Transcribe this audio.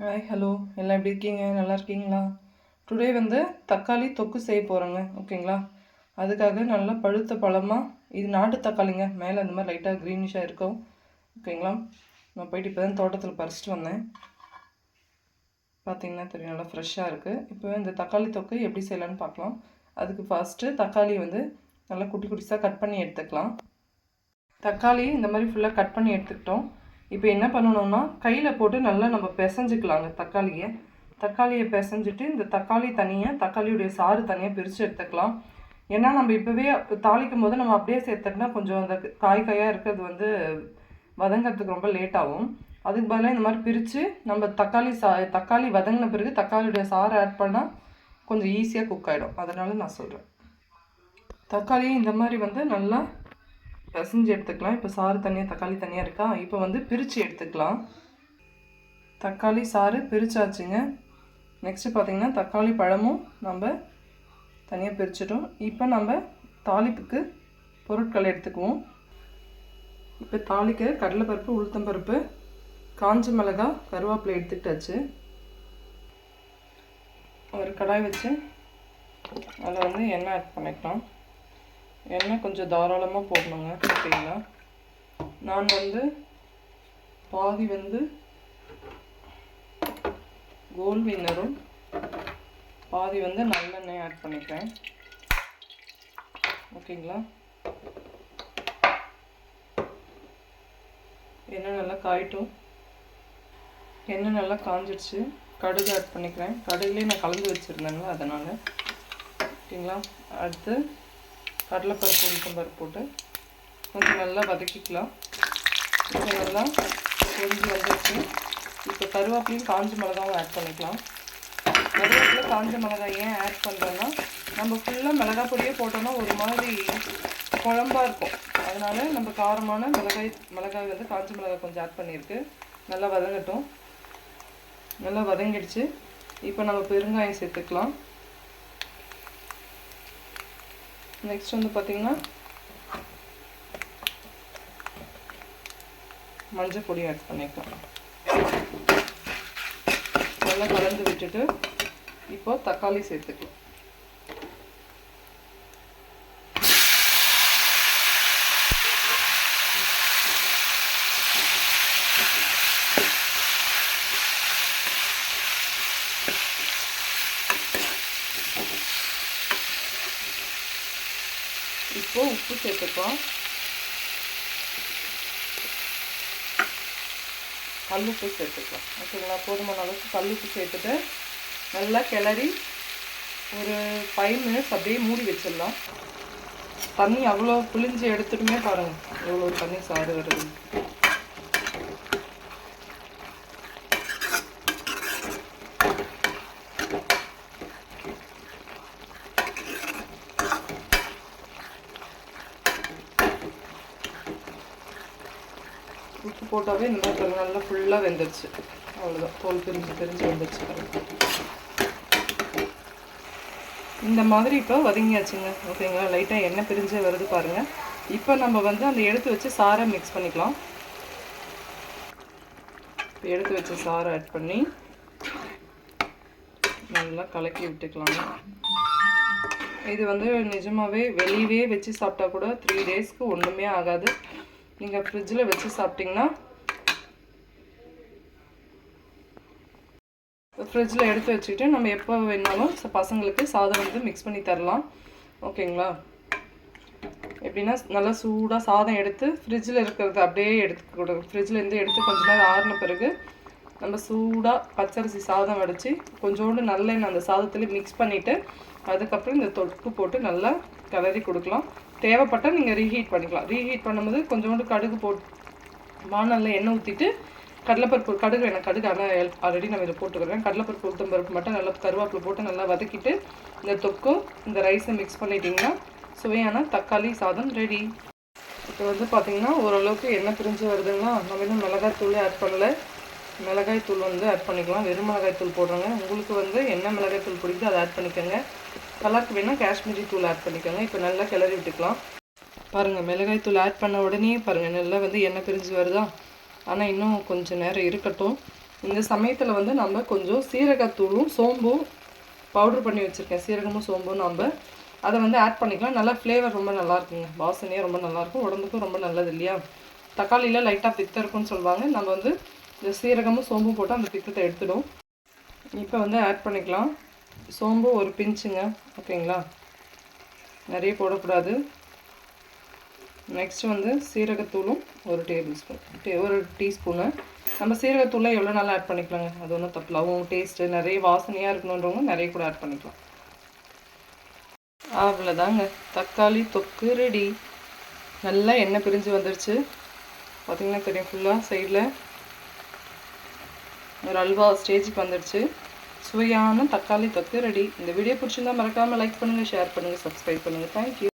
Hi hello எல்லாம் எப்படி இருக்கீங்க? நல்லா இருக்கீங்களா? டுடே வந்து தக்காளி தொக்கு செய்ய போகிறேங்க ஓகேங்களா அதுக்காக நல்லா பழுத்த பழமாக இது நாட்டு தக்காளிங்க. மேலே அந்த மாதிரி லைட்டாக க்ரீனிஷாக இருக்கும். ஓகேங்களா நான் போயிட்டு இப்போ தான் தோட்டத்தில் பறிச்சிட்டு வந்தேன். பார்த்தீங்கன்னா தெரியும் நல்லா ஃப்ரெஷ்ஷாக இருக்குது இப்போ இந்த தக்காளி தொக்கு எப்படி செய்யலான்னு பார்க்கலாம் அதுக்கு ஃபஸ்ட்டு தக்காளி வந்து நல்லா குட்டி குட்டிஸாக கட் பண்ணி எடுத்துக்கலாம். தக்காளி இந்த மாதிரி ஃபுல்லாக கட் பண்ணி எடுத்துக்கிட்டோம். இப்போ என்ன பண்ணணும்னா கையில் போட்டு நல்லா நம்ம பிசைஞ்சிக்கலாங்க தக்காளியை. தக்காளியை பிசைஞ்சிட்டு இந்த தக்காளி தனியாக தக்காளியுடைய சாறு தனியாக பிரித்து எடுத்துக்கலாம். ஏன்னா நம்ம இப்போவே தாளிக்கும் போது நம்ம அப்படியே சேர்த்துட்டோம்னா கொஞ்சம் அந்த காய் காயாக இருக்கிறது வந்து வதங்கிறதுக்கு ரொம்ப லேட் ஆகும். அதுக்கு பதிலாக இந்த மாதிரி பிரித்து நம்ம தக்காளி சா தக்காளி வதங்கின பிறகு தக்காளியுடைய சாறு ஆட் பண்ணால் கொஞ்சம் ஈஸியாக குக் ஆகிடும் அதனால நான் சொல்கிறேன் தக்காளியை இந்த மாதிரி வந்து நல்லா பிசைஞ்சு எடுத்துக்கலாம். இப்போ சாறு தனியாக தக்காளி தனியாக இருக்கா? இப்போ வந்து பிரித்து எடுத்துக்கலாம். தக்காளி சாறு பிரிச்சாச்சுங்க. நெக்ஸ்ட்டு பார்த்திங்கன்னா தக்காளி பழமும் நம்ம தனியாக பிரிச்சிட்டோம். இப்போ நம்ம தாளிப்புக்கு பொருட்களை எடுத்துக்குவோம். இப்போ தாளிக்க கடலைப்பருப்பு உளுத்தம்பருப்பு காஞ்ச மிளகா கருவேப்பிலை எடுத்துக்கிட்டாச்சு. ஒரு கடாய் வச்சு அதில் வந்து எண்ணெய் ஆட் பண்ணிக்கலாம். எண்ணெய் கொஞ்சம் தாராளமாக போடணுங்க ஓகேங்களா நான் வந்து பாதி வந்து கோல் வின்னரும் பாதி வந்து நல்லெண்ணெய் ஆட் பண்ணிக்கிறேன். ஓகேங்களா? எண்ணெய் நல்லா காயிட்டும். எண்ணெய் நல்லா காஞ்சிடுச்சு கடுகு ஆட் பண்ணிக்கிறேன். கடுகுலேயே நான் கலந்து வச்சுருந்தேங்களா அதனால். ஓகேங்களா? அடுத்து கடலைப்பருப்பு உளுத்தம் பருப்பு போட்டு கொஞ்சம் நல்லா வதக்கிக்கலாம். இப்போ நல்லா பொரிஞ்சு வந்துருச்சு. இப்போ கருவேப்பிலையும் காஞ்ச மிளகாவும் ஆட் பண்ணிக்கலாம். கருவேப்பிலை காஞ்ச மிளகாய் ஏன் ஆட் பண்ணுறோன்னா நம்ம ஃபுல்லாக மிளகாய் பொடியே போட்டோம்னா ஒரு மாதிரி குழம்பாக இருக்கும். அதனால் நம்ம காரமான மிளகாய் மிளகாய் வந்து காஞ்ச மிளகாய் கொஞ்சம் ஆட் பண்ணியிருக்கு. நல்லா வதங்கட்டும். நல்லா வதங்கிடுச்சு. இப்போ நம்ம பெருங்காயம் சேர்த்துக்கலாம். நெக்ஸ்ட் வந்து பார்த்திங்கன்னா மஞ்சள் பொடி ஆட் பண்ணிக்கலாம். நல்லா கலந்து விட்டுட்டு இப்போ தக்காளி சேர்த்துக்கலாம். இப்போ உப்பு சேர்த்துப்போம் கல்லுப்பு சேர்த்துக்கலாம் ஓகேங்களா போதுமான அளவுக்கு கல்லுப்பு சேர்த்துட்டு நல்லா கிளறி ஒரு ஃபைவ் மினிட்ஸ் அப்படியே மூடி வச்சிடலாம். தண்ணி அவ்வளோ புளிஞ்சு எடுத்துட்டுமே பாருங்கள் எவ்வளோ தண்ணி சாறு வருது உப்பு போட்டாவே இந்த மாதிரி நல்லா ஃபுல்லாக வெந்துருச்சு. அவ்வளோதான் தோல் பிரிஞ்சு பிரிஞ்சு வந்துருச்சு இந்த மாதிரி இப்போ வதங்கியாச்சுங்க. ஓகேங்களா? லைட்டாக எண்ணெய் பிரிஞ்சே வருது பாருங்கள் இப்போ நம்ம வந்து அந்த எடுத்து வச்சு சாரை மிக்ஸ் பண்ணிக்கலாம். இப்போ எடுத்து வச்ச சாரை ஆட் பண்ணி நல்லா கலக்கி விட்டுக்கலாங்க. இது வந்து நிஜமாகவே வெளியவே வச்சு சாப்பிட்டா கூட த்ரீ டேஸ்க்கு ஒன்றுமே ஆகாது. நீங்கள் ஃப்ரிட்ஜில் வச்சு சாப்பிட்டிங்கன்னா ஃப்ரிட்ஜில் எடுத்து வச்சுக்கிட்டு நம்ம எப்போ வேணாலும் பசங்களுக்கு சாதம் வந்து மிக்ஸ் பண்ணி தரலாம். ஓகேங்களா எப்படின்னா நல்லா சூடாக சாதம் எடுத்து ஃப்ரிட்ஜில் இருக்கிறது அப்படியே எடுத்து கொடு. ஃப்ரிட்ஜிலேருந்து எடுத்து கொஞ்ச நேரம் ஆறின பிறகு நம்ம சூடாக பச்சரிசி சாதம் வடித்து கொஞ்சோண்டு நல்லெண்ணெய் அந்த சாதத்தில் மிக்ஸ் பண்ணிவிட்டு அதுக்கப்புறம் இந்த தொக்கு போட்டு நல்லா கிளறி கொடுக்கலாம். தேவைப்பட்டால் நீங்கள் ரீஹீட் பண்ணிக்கலாம். ரீஹீட் பண்ணும்போது கொஞ்சோண்டு கடுகு போட்டு வானலில் எண்ணெய் ஊற்றிட்டு கடலைப்பருப்பு கடுகு எனக்கு கடுகு ஆனால் ஆல்ரெடி நான் இதில் போட்டுக்கிறேன் கடலைப்பருப்பு உளுத்தம் பருப்பு மட்டும் நல்லா கருவேப்பிலை போட்டு நல்லா வதக்கிட்டு இந்த தொக்கும் இந்த ரைஸை மிக்ஸ் பண்ணிட்டீங்கன்னா சுவையான தக்காளி சாதம் ரெடி இப்போ வந்து பார்த்திங்கன்னா ஓரளவுக்கு எண்ணெய் பிரிஞ்சு வருதுங்களா? நம்ம இன்னும் மிளகாய் தூள் ஆட் பண்ணல. மிளகாய் தூள் வந்து ஆட் பண்ணிக்கலாம். வெறும் மிளகாய் தூள் போடுறோங்க. உங்களுக்கு வந்து என்ன மிளகாய் தூள் பிடிக்குதோ அதை ஆட் பண்ணிக்கோங்க. கலருக்கு வேணால் காஷ்மீரி தூள் ஆட் பண்ணிக்கோங்க. இப்போ நல்லா கிளறி விட்டுக்கலாம். பாருங்கள் மிளகாய் தூள் ஆட் பண்ண உடனே பாருங்கள் நல்லா வந்து எண்ணெய் பிரிஞ்சு வருதா? ஆனால் இன்னும் கொஞ்சம் நேரம் இருக்கட்டும். இந்த சமயத்தில் வந்து நம்ம கொஞ்சம் சீரகத்தூளும் சோம்பும் பவுட்ரு பண்ணி வச்சுருக்கேன். சீரகமும் சோம்பும் நம்ம. அதை வந்து ஆட் பண்ணிக்கலாம். நல்லா ஃப்ளேவர் ரொம்ப நல்லா இருக்குங்க. வாசனையாக ரொம்ப நல்லாயிருக்கும் உடம்புக்கும் ரொம்ப நல்லது இல்லையா? தக்காளியில் லைட்டாக பித்தம் இருக்கும்னு சொல்லுவாங்க. நம்ம வந்து இந்த சீரகமும் சோம்பும் போட்டு அந்த பித்தத்தை எடுத்துடும் இப்போ வந்து ஆட் பண்ணிக்கலாம். சோம்பு ஒரு பிஞ்சுங்க. ஓகேங்களா? நிறைய போடக்கூடாது. நெக்ஸ்ட்டு வந்து சீரகத்தூளும் ஒரு டேபிள் ஸ்பூன் டே ஒரு டீஸ்பூனு நம்ம சீரகத்தூளை எவ்வளோ நாள் ஆட் பண்ணிக்கலாங்க? அது ஒன்றும் தப்பில்ல அவங்க டேஸ்ட்டு நிறைய வாசனையாக இருக்கணுன்றவங்க நிறைய கூட ஆட் பண்ணிக்கலாம். அவ்வளோதாங்க தக்காளி தொக்கு ரெடி நல்லா எண்ணெய் பிரிஞ்சு வந்துருச்சு. பார்த்திங்கன்னா தெரியும் ஃபுல்லாக சைடில் ஒரு அல்வா ஸ்டேஜுக்கு வந்துடுச்சு சுவையான தக்காளி தொக்கு ரெடி இந்த வீடியோ பிடிச்சிருந்தா மறக்காமல் லைக் பண்ணுங்கள் ஷேர் பண்ணுங்கள் சப்ஸ்கிரைப் பண்ணுங்கள் தேங்க்யூ